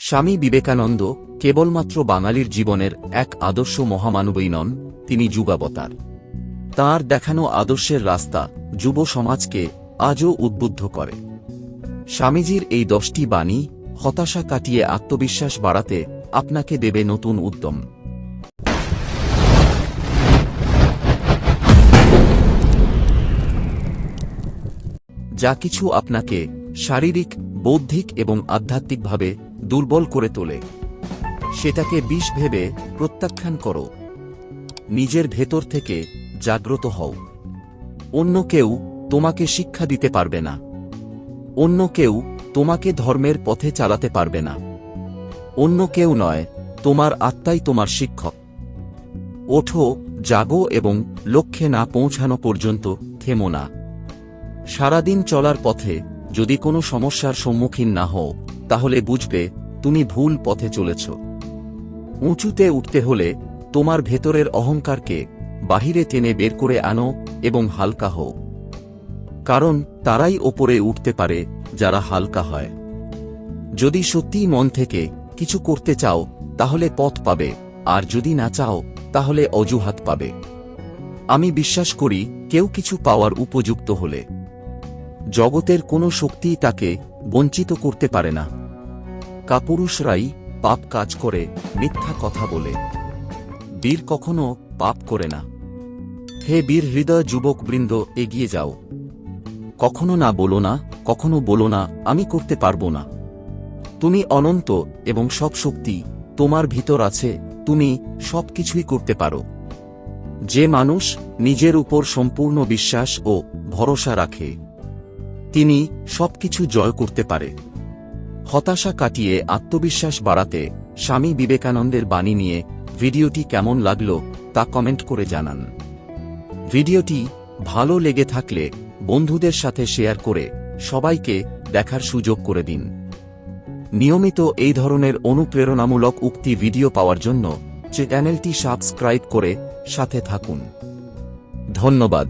স্বামী বিবেকানন্দ কেবলমাত্র বাঙালির জীবনের এক আদর্শ মহামানবই নন তিনি যুগাবতার। তাঁর দেখানো আদর্শের রাস্তা যুব সমাজকে আজও উদ্বুদ্ধ করে। স্বামীজির এই দশটি বাণী হতাশা কাটিয়ে আত্মবিশ্বাস বাড়াতে আপনাকে দেবে নতুন উদ্যম। যা কিছু আপনাকে শারীরিক, বৌদ্ধিক এবং আধ্যাত্মিকভাবে দুর্বল করে তোলে। সেটাকে বিষ ভেবে প্রত্যাখ্যান করো। নিজের ভেতর থেকে জাগ্রত হও। অন্য কেউ তোমাকে শিক্ষা দিতে পারবে না। অন্য কেউ তোমাকে ধর্মের পথে চালাতে পারবে না। অন্য কেউ নয়, তোমার আত্মাই তোমার শিক্ষক। ওঠো, জাগো এবং লক্ষ্যে না পৌঁছানো পর্যন্ত থেমো না। সারাদিন চলার পথে যদি কোনো সমস্যার সম্মুখীন না হও, তাহলে বুঝবে তুমি ভুল পথে চলেছ। উঁচুতে উঠতে হলে তোমার ভেতরের অহংকারকে বাহিরে টেনে বের করে আনো এবং হালকা হও। কারণ তারাই ওপরে উঠতে পারে যারা হালকা হয়। যদি সত্যিই মন থেকে কিছু করতে চাও, তাহলে পথ পাবে, আর যদি না চাও, তাহলে অজুহাত পাবে। আমি বিশ্বাস করি কেউ কিছু পাওয়ার উপযুক্ত হলে। জগতের কোনো শক্তিই তাকে বঞ্চিত করতে পারে না। কাপুরুষরাই পাপ কাজ করে, মিথ্যা কথা বলে। বীর কখনো পাপ করে না। হে বীর হৃদয় যুবকবৃন্দ এগিয়ে যাও। কখনো না বলো না, কখনো বলো না, আমি করতে পারব না। তুমি অনন্ত এবং সব শক্তি তোমার ভিতর আছে, তুমি সবকিছুই করতে পারো। যে মানুষ নিজের উপর সম্পূর্ণ বিশ্বাস ও ভরসা রাখে, তিনি সবকিছু জয় করতে পারে। হতাশা কাটিয়ে আত্মবিশ্বাস বাড়াতে স্বামী বিবেকানন্দের বাণী নিয়ে ভিডিওটি কেমন লাগল তা কমেন্ট করে জানান। ভিডিওটি ভালো লেগে থাকলে বন্ধুদের সাথে শেয়ার করে সবাইকে দেখার সুযোগ করে দিন। নিয়মিত এই ধরনের অনুপ্রেরণামূলক উক্তি ভিডিও পাওয়ার জন্য চ্যানেলটি সাবস্ক্রাইব করে সাথে থাকুন। ধন্যবাদ।